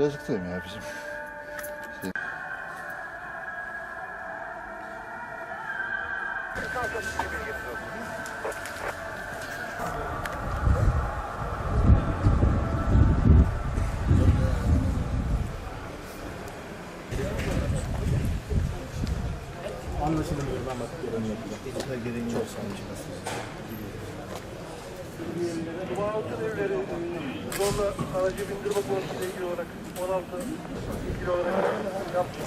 Yazıktayım ya bizim. Anlaşılamıyor ben bakıp görevimi yapacağım. Çok sağ olun. Bağlantı evleri e, zorla aracı bindirme konusuyla ilgili olarak 16 ilgili olarak yaptık.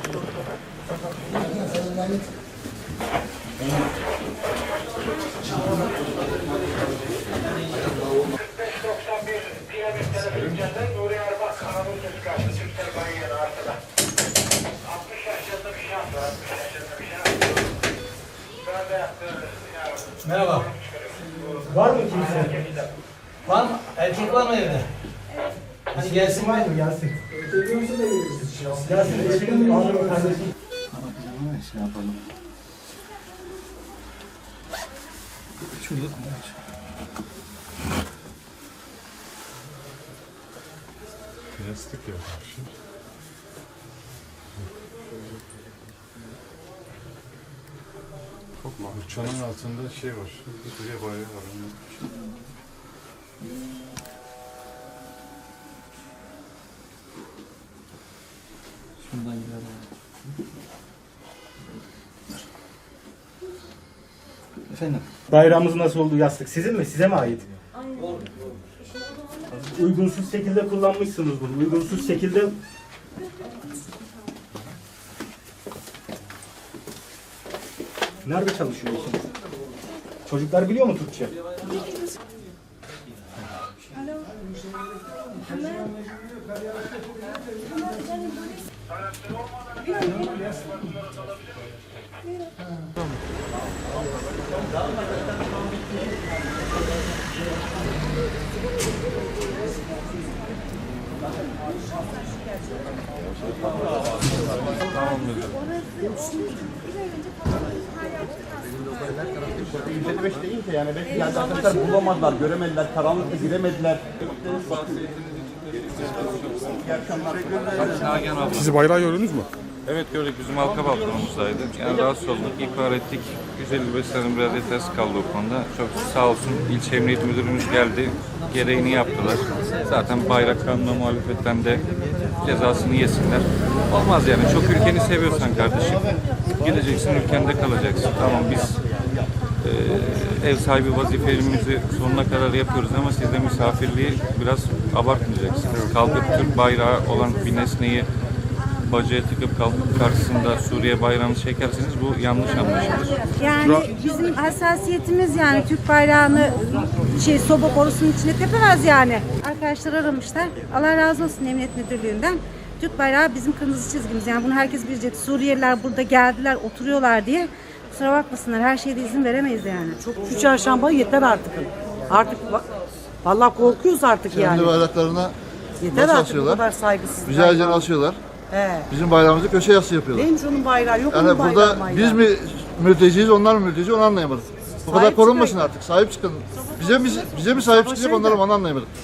Nuri Erbak Anadolu Sesi karşı Türk Telekom arkada. 60 yaşında bir şans var. 60 yaşında bir şans. Ben de yaptım. Merhaba. Var mı kimse? Var mı? Erkek var mı evde? Hadi gelsin var mı? Gelsin. Gelsin. Eşinin alırım kardeşim. Şey yapalım. Şurada Plastik yapmış. Uçağın altında şey var. Suriye bayrağı var. Şundan gidelim. Efendim? Bayrağımız nasıl oldu yastık? Sizin mi? Size mi ait? Uygunsuz şekilde kullanmışsınız bunu. Uygunsuz şekilde Nerede çalışıyor eşiniz? Çocuklar biliyor mu Türkçe? %5 deyince yani belki arkadaşlar bulamadılar, göremediler, karanlıkta giremediler. Sizi bayrağı gördünüz mü? Evet gördük bizim halka balkonumuzdaydı. Yani rahatsız olduk, ihbar ettik. 155 liranın biraz yetersiz kaldı o konuda. Çok sağ olsun ilçe emniyet müdürümüz geldi. Gereğini yaptılar. Zaten bayrak kanuna muhalefetten de cezasını yesinler. Olmaz yani çok ülkeni seviyorsan kardeşim. Gideceksin ülkende kalacaksın. Tamam biz e, ev sahibi vazifemizi sonuna kadar yapıyoruz ama siz de misafirliği biraz abartmayacaksınız. Kalkıp Türk bayrağı olan bir nesneyi bacaya tıkıp kalkıp karşısında Suriye bayrağını çekerseniz bu yanlış anlaşılır. Yani bizim hassasiyetimiz yani Türk bayrağını şey soba borusunun içine tepemez yani. Arkadaşlar aramışlar. Allah razı olsun Emniyet Müdürlüğü'nden. Türk bayrağı bizim kırmızı çizgimiz. Yani bunu herkes bilecek. Suriyeliler burada geldiler, oturuyorlar diye. Kusura bakmasınlar. Her şeyde izin veremeyiz yani. Şu çarşamba yeter artık. Artık va- vallahi korkuyoruz artık yani. Kendi bayraklarına Yeter nasıl artık bu asıyorlar? kadar saygısızlık. güzelce asıyorlar. He. Bizim bayrağımızı köşe yası yapıyorlar. Neymiş onun bayrağı? Yok Yani onun bayrağı burada mayrağı. biz mi mülteciyiz, onlar mı mülteci onu anlayamadık. Bu kadar Sahip korunmasın çıkın. artık. Sahip çıkın. Bize mi bize mi sahip çıkacak şeyde- onları mı onu anlayamadık.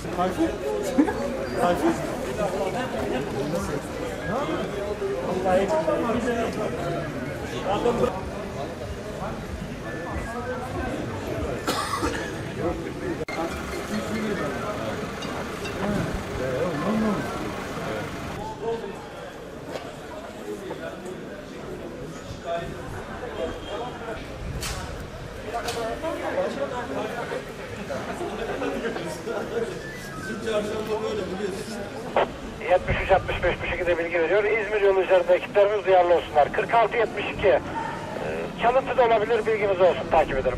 Cık. 73-65 bu şekilde bilgi veriyor. İzmir yolu üzerinde ekiplerimiz duyarlı olsunlar. 46-72. Ee, Çalıntı da olabilir bilginiz olsun. Takip ederim.